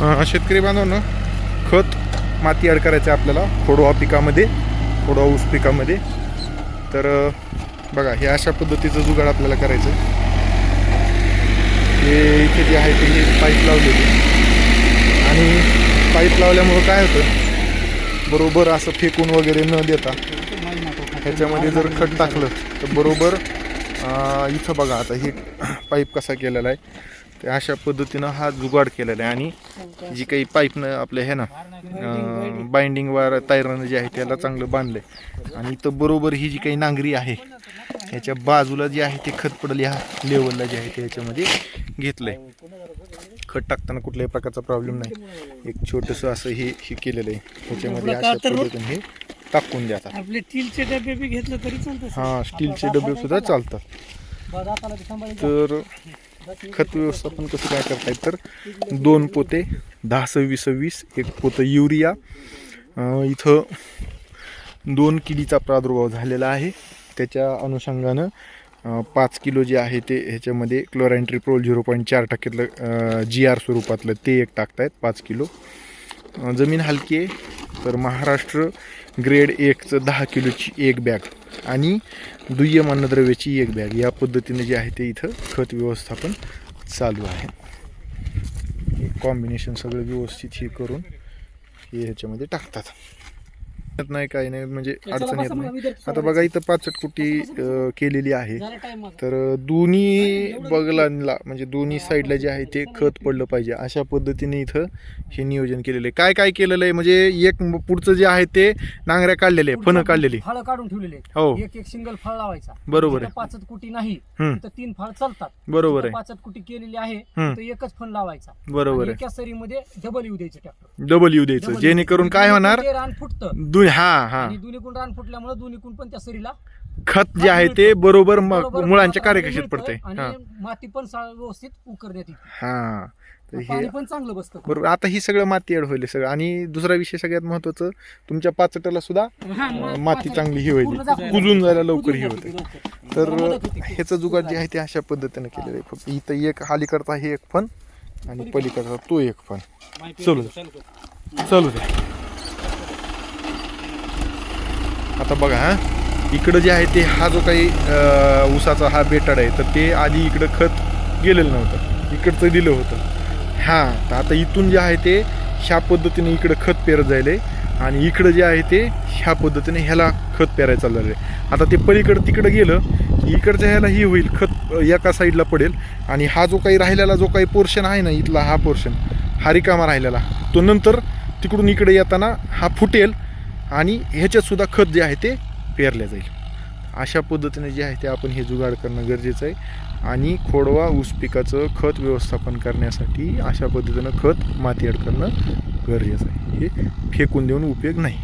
शेतकरी बांधवांनो खत माती ॲड करायचं आहे आपल्याला खोडवा पिकामध्ये खोडवा ऊस पिकामध्ये. तर बघा हे अशा पद्धतीचं जुगाड आपल्याला करायचं आहे. हे इथे जे आहे ते हे पाईप लावलेली. आणि पाईप लावल्यामुळं काय होतं? बरोबर असं फेकून वगैरे न देता ह्याच्यामध्ये जर खत टाकलं तर बरोबर इथं बघा आता हे पाईप कसा केलेला आहे. तर अशा पद्धतीनं हा जुगाड केलेला आहे. आणि जी काही पाईपनं आपलं हे ना बाइंडिंगवर तायरानं जे आहे त्याला चांगलं बांधलंय. आणि इथं बरोबर ही जी काही नांगरी आहे ह्याच्या बाजूला जे आहे ते खत पडलं ह्या लेवलला जे आहे ते ह्याच्यामध्ये घेतलंय. खत टाकताना कुठल्याही प्रकारचा प्रॉब्लेम नाही. एक छोटंसं असं हे हे केलेलं आहे. ह्याच्यामध्ये अशा पद्धतीने हे टाकून द्या आपले स्टीलचे डबे बी घेतलं तरी चालतं हां स्टीलचे डबे सुद्धा चालतात. तर खत व्यवस्थापन कसं काय करतायत तर दोन पोते दहा सव्वीस सव्वीस एक पोतं युरिया. इथं दोन किडीचा प्रादुर्भाव झालेला आहे. त्याच्या अनुषंगानं पाच किलो जे आहे ते ह्याच्यामध्ये क्लोराईन ट्रिप्रोल झिरो पॉईंट चार टक्क्यातलं जी आर स्वरूपातलं ते एक टाकतायत पाच किलो. जमीन हलकी आहे तर महाराष्ट्र ग्रेड एकचं दहा किलोची एक बॅग आणि दुय्यम अन्नद्रव्याची एक बॅग या पद्धतीने जे आहे ते इथं खत व्यवस्थापन चालू आहे. कॉम्बिनेशन सगळं व्यवस्थित हे करून हे ह्याच्यामध्ये टाकतात. येत नाही काही नाही. म्हणजे अडचण येत नाही. आता बघा इथं पाचट कुटी केलेली आहे. तर दोन्ही बगलांना म्हणजे दोन्ही साईडला जे आहे ते खत पडलं पाहिजे. अशा पद्धतीने इथं हे नियोजन केलेलं आहे. काय काय केलेलं आहे? म्हणजे एक पुढचं जे आहे ते नांगऱ्या काढलेले फणं काढलेली फळ काढून ठेवलेले. हो. एक एक सिंगल फळ लावायचा. बरोबर आहे. पाचट कुटी नाही. तर तीन फळ चालतात. बरोबर आहे. पाचट कुटी केलेली आहे. तर एकच फळ लावायचा. बरोबर आहे. डबल येऊ द्यायचं ट्रॅक्टर डबल यू द्यायचं. जेणेकरून काय होणार? रान फुटतं. हा हा. आणि रान फुटल्यामुळे दोन्हीकून पण त्या सरीला खत जे आहे ते बरोबर म- बरोबर मुळांच्या मिळतं पडतंय. हा. आणि माती पण सा- व्यवस्थित उकरण्यात येते. हा. तर हे पाणी पण चांगलं बसतं. बरोबर. आता ही सगळं माती ॲड होईल सगळं. आणि दुसरा विषय सगळ्यात महत्वाचं तुमच्या पाचटाला सुद्धा हा, अं, माती चांगली ही होईल कुजून जायला लवकर ही होते. तर मदत होते. ह्याचं जुगाड जे आहे ते अशा पद्धतीने केलेलं आहे. फक्त इथं एक हालीकडचा हे एक फन आणि पलीकडचा तो एक फन. चलू चलू आता बघा हां. इकडं जे आहे ते हा जो काही ऊसाचा हा बेटाड आहे तर ते आधी इकडं खत गेलेलं नव्हतं. इकडचं दिलं होतं. हां तर आता इथून जे आहे ते ह्या पद्धतीने इकडं खत पेरत जायले. आणि इकडं जे आहे ते ह्या पद्धतीने ह्याला खत पेरायला चाललं आहे आता ते पलीकडं तिकडं गेलं की इकडच्या ह्याला ही होईल खत एका साईडला पडेल. आणि हा जो काही राहिलेला जो काही पोर्शन आहे ना इथला हा पोर्शन हा रिकामा राहिलेला. तो नंतर तिकडून इकडे येताना हा फुटेल. आणि ह्याच्यातसुद्धा खत जे आहे ते पेरलं जाईल. अशा पद्धतीने जे आहे ते आपण हे जुगाड करणं गरजेचं आहे. आणि खोडवा ऊस पिकाचं खत व्यवस्थापन करण्यासाठी अशा पद्धतीनं खत माती अड करणं गरजेचं आहे. हे फेकून देऊन उपयोग नाही.